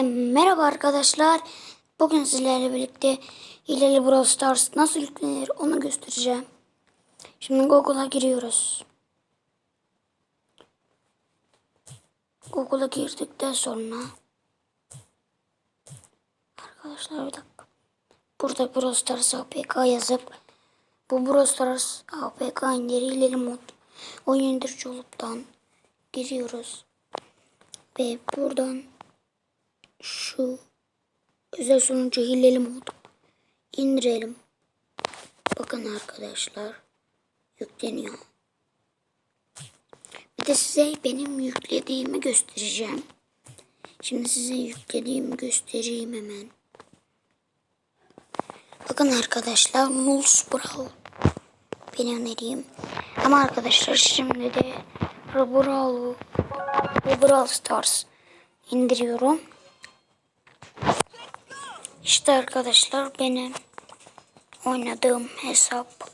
Merhaba arkadaşlar. Bugün sizlerle birlikte Hilali Brawl Stars nasıl yüklenir onu göstereceğim. Şimdi Google'a giriyoruz. Google'a girdikten sonra Arkadaşlar bir dakika. Burada Brawl Stars APK yazıp bu Brawl Stars APK indir Hilali mod oyun indirici oluptan giriyoruz. Ve buradan şu özel sunucu hileli mod indirelim. Bakın arkadaşlar yükleniyor. Bir de size benim yüklediğimi göstereceğim. Şimdi size yüklediğimi göstereyim hemen. Bakın arkadaşlar Nuls Brawl benim öneriyim. Ama arkadaşlar şimdi de Brawl Brawl Stars indiriyorum. İşte arkadaşlar benim oynadığım hesap.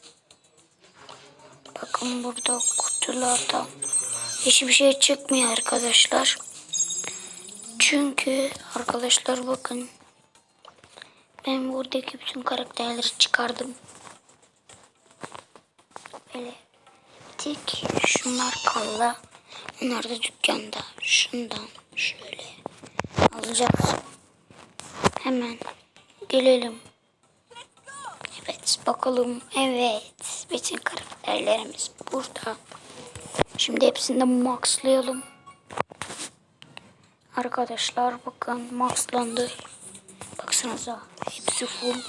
Bakın burada kutularda hiçbir şey çıkmıyor arkadaşlar. Çünkü arkadaşlar bakın ben buradaki bütün karakterleri çıkardım. Böyle tek şunlar kaldı. Onlar da dükkanda. Şundan şöyle alacağız. Hemen gelelim. Evet bakalım. Evet. Bütün karakterlerimiz burada. Şimdi hepsini de maxlayalım. Arkadaşlar bakın maxlandı. Baksanıza hepsi full.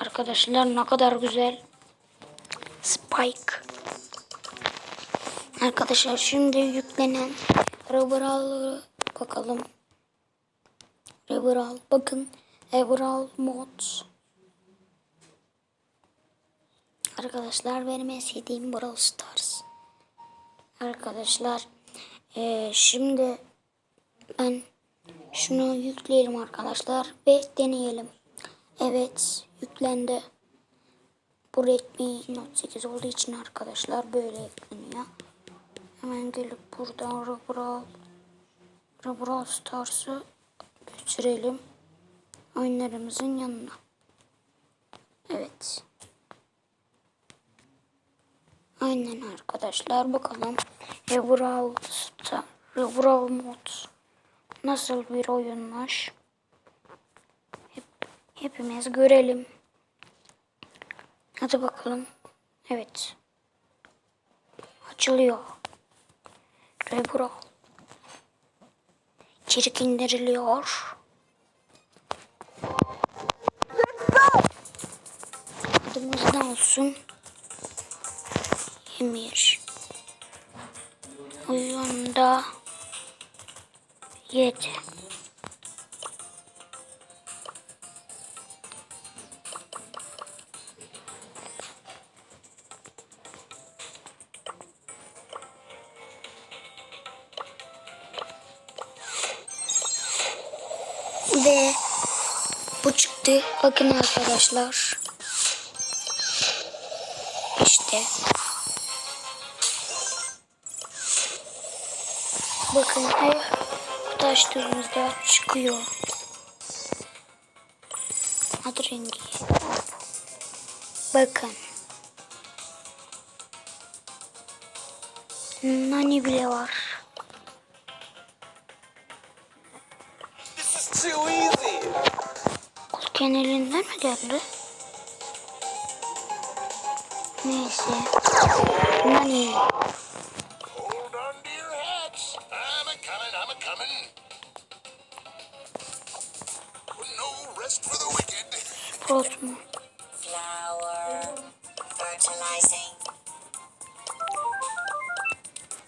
Arkadaşlar ne kadar güzel. Spike. Arkadaşlar şimdi yüklenen Rubberal'ı bakalım. Rubberal bakın. Rubberal mod. Arkadaşlar benim en sevdiğim Brawl Stars. Arkadaşlar eee, şimdi ben şunu yükleyelim arkadaşlar ve deneyelim. Evet yüklendi. Bu Redmi Note 8 olduğu için arkadaşlar böyle yükleniyor. Hemen gelip buradan Brawl Brawl Stars'ı götürelim oyunlarımızın yanına. Evet. Aynen arkadaşlar bakalım. Brawl Star, Brawl Mod nasıl bir oyunmuş? Hep, hepimiz görelim. Hadi bakalım. Evet. Açılıyor. Brawl. İçerik indiriliyor. Olsun? Emir. Oyunda 7. Ve bu çıktı. Bakın arkadaşlar. İşte. Bakın her kutu açtığımızda çıkıyor. Ad rengi. Bakın. Nani bile var. Kulken elinden mi geldi? For the wicked. Sprout mu? flower, fertilizing,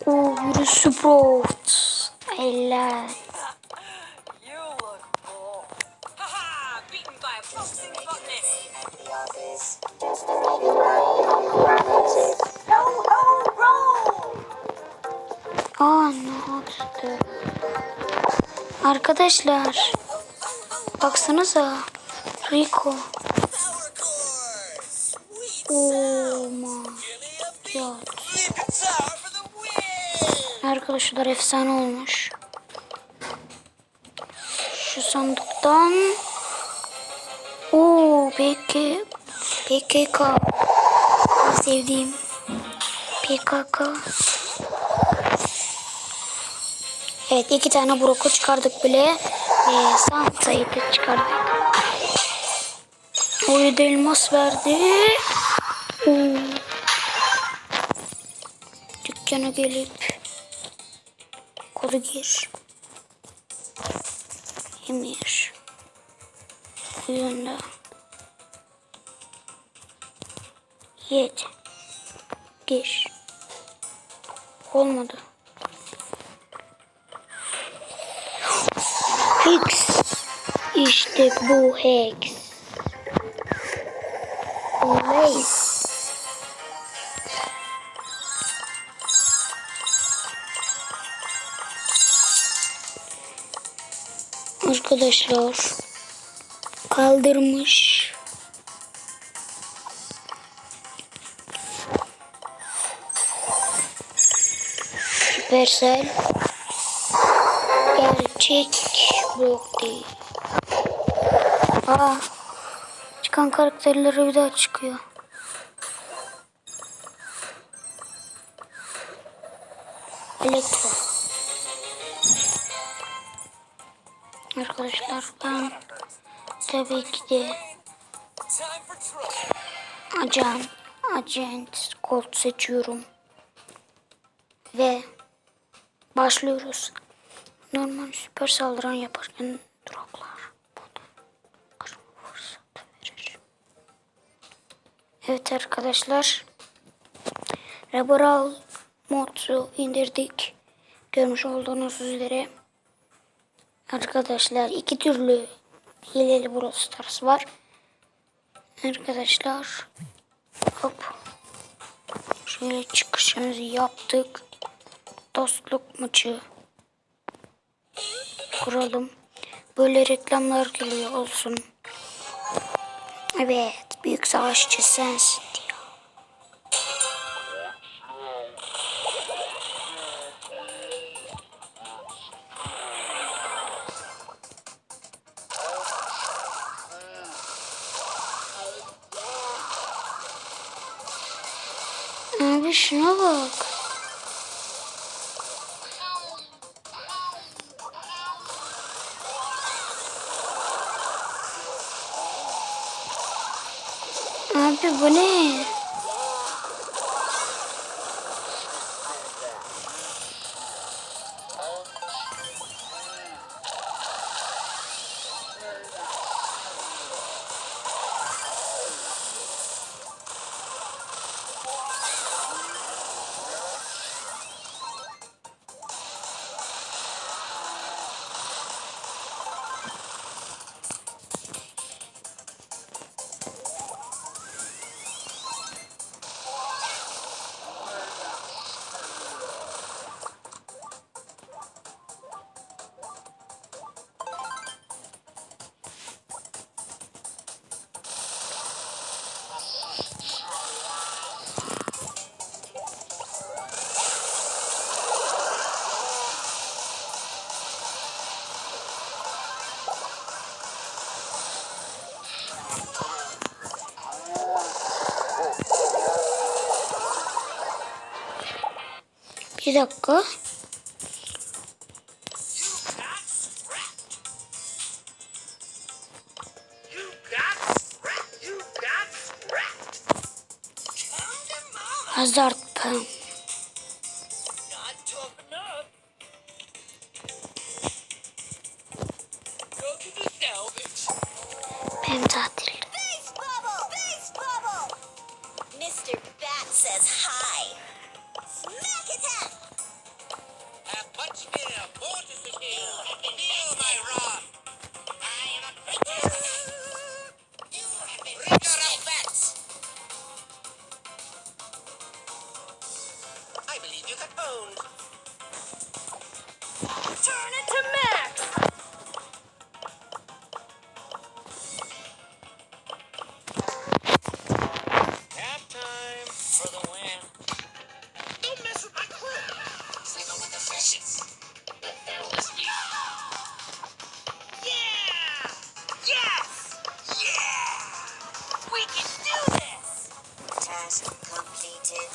Oo, bir Sprout. Eller. Arkadaşlar. Baksanıza. Rico. Oh my god. Arkadaşlar efsane olmuş. Şu sandıktan. Oo peki. PKK. Sevdiğim. PKK. Evet iki tane broku çıkardık bile. Ee, Santa'yı da çıkardık. Oraya da elmas verdi. Oo. Dükkana gelip kodu gir. Emir. Oyunda. Yedi. Gir. Olmadı. Hex. İşte bu Hex. Always. Arkadaşlar kaldırmış. Süpersel gerçek blok değil. Aa, çıkan karakterleri bir daha çıkıyor. Elektro. Arkadaşlar ben tabii ki de ajan, agent kod seçiyorum. Ve başlıyoruz. Normal süper saldıran yaparken duraklar. Evet arkadaşlar. Rebral modu indirdik. Görmüş olduğunuz üzere. Arkadaşlar iki türlü hileli Brawl Stars var. Arkadaşlar hop şöyle çıkışımızı yaptık. Dostluk maçı kuralım. Böyle reklamlar geliyor olsun. Evet büyük savaşçı sensin diyor. Abi şuna bak. Bu ne? Bir dakika. You you got boned. Turn it to Max! Half time for the win. Don't mess with my crew. Sleep with the fishes. Completed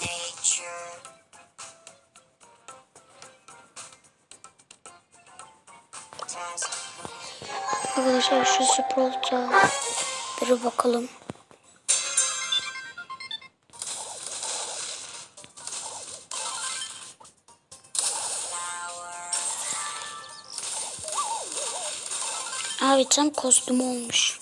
nature. Arkadaşlar şu Sprout'a bir bakalım. Abi tam kostüm olmuş.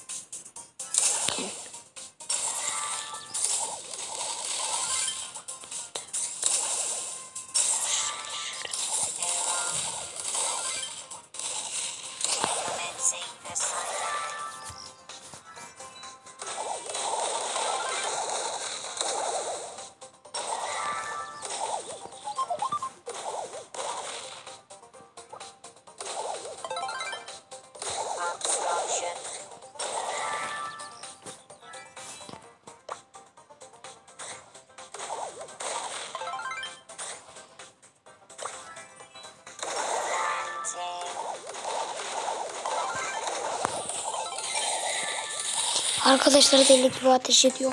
Arkadaşlar deli gibi ateş ediyor.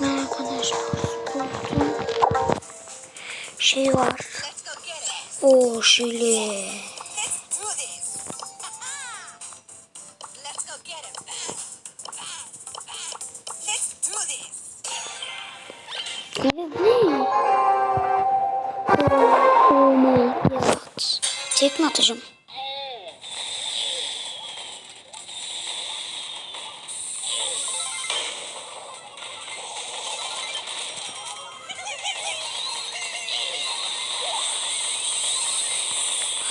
Ne arkadaşlar? Şey var. O şöyle. Atacağım.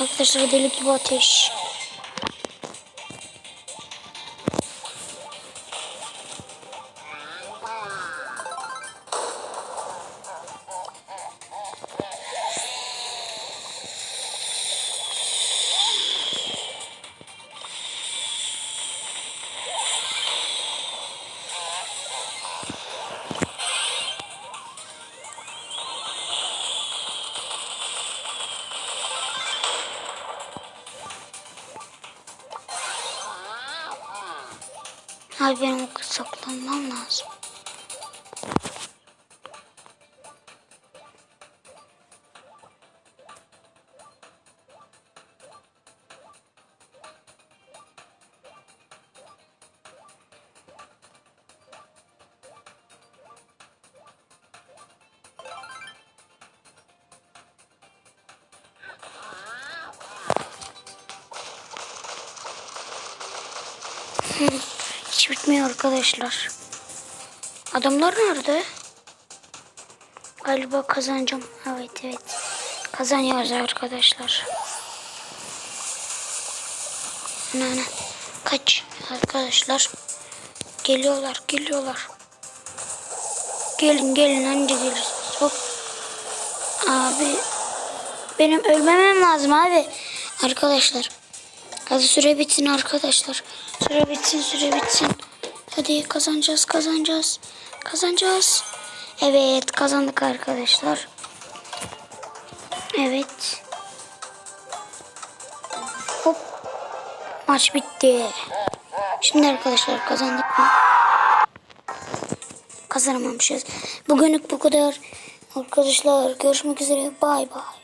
Arkadaşlar deli gibi ateş. Abi benim o saklanmam lazım. Hiç bitmiyor arkadaşlar. Adamlar nerede? Galiba kazanacağım. Evet evet. Kazanıyoruz arkadaşlar. Ana ana. Kaç arkadaşlar. Geliyorlar geliyorlar. Gelin gelin anca gelirsiniz. Hop. Abi. Benim ölmemem lazım abi. Arkadaşlar. Hadi süre bitsin arkadaşlar. Süre bitsin süre bitsin. Hadi kazanacağız kazanacağız. Kazanacağız. Evet kazandık arkadaşlar. Evet. Hop. Maç bitti. Şimdi arkadaşlar kazandık mı? Kazanamamışız. Bugünlük bu kadar. Arkadaşlar görüşmek üzere. Bay bay.